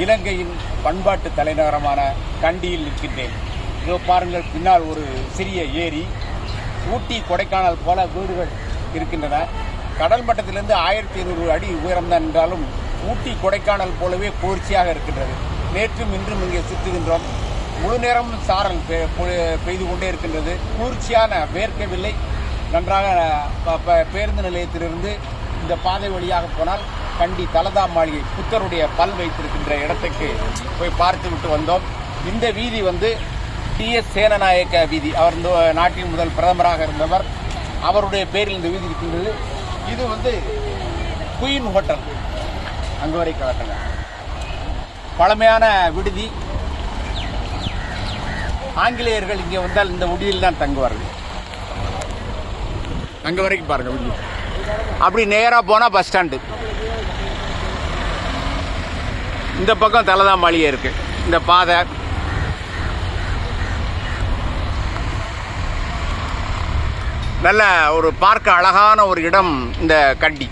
இலங்கையின் பண்பாட்டு தலைநகரமான கண்டியில் நிற்கின்றேன். இதோ பாருங்கள் பின்னால் ஒரு சிறிய ஏரி. ஊட்டி கொடைக்கானல் போல வீடுகள் இருக்கின்றன. கடல் மட்டத்திலிருந்து ஆயிரத்தி ஐநூறு அடி உயரம்தான் என்றாலும் ஊட்டி கொடைக்கானல் போலவே குளிர்ச்சியாக இருக்கின்றது. நேற்றும் இன்றும் இங்கே சுற்றுகின்றோம். முழு நேரம் சாரல் பெ- பெய்து கொண்டே இருக்கின்றது. குளிர்ச்சியான வேர்க்கவில்லை. நன்றாக பேருந்து நிலையத்திலிருந்து இந்த பாதை வழியாக போனால் கண்டி தலதா மாளிகை புத்தருடைய பல் வைத்திருக்கின்ற இடத்துக்கு போய் பார்த்து விட்டு வந்தோம். இந்த வீதி வந்து டி எஸ் சேனநாயக்க வீதி. அவர் இந்த நாட்டின் முதல் பிரதமராக இருந்தவர். அவருடைய பேரில் இந்த வீதி இருக்கின்றது. இது வந்து குயின் ஹோட்டல். அங்கு வரை காட்டுங்க பழமையான விடுதி. ஆங்கிலேயர்கள் இங்கே வந்தால் இந்த விடுதியில் தான் தங்குவார்கள். அங்கே வரைக்கும் பாருங்கள் விடுதி. அப்படி நேராக போனால் பஸ் ஸ்டாண்டு. இந்த பக்கம் தலதா மாளிகை இருக்கு. இந்த பாதை. நல்ல ஒரு பார்க்க அழகான ஒரு இடம் இந்த கண்டி.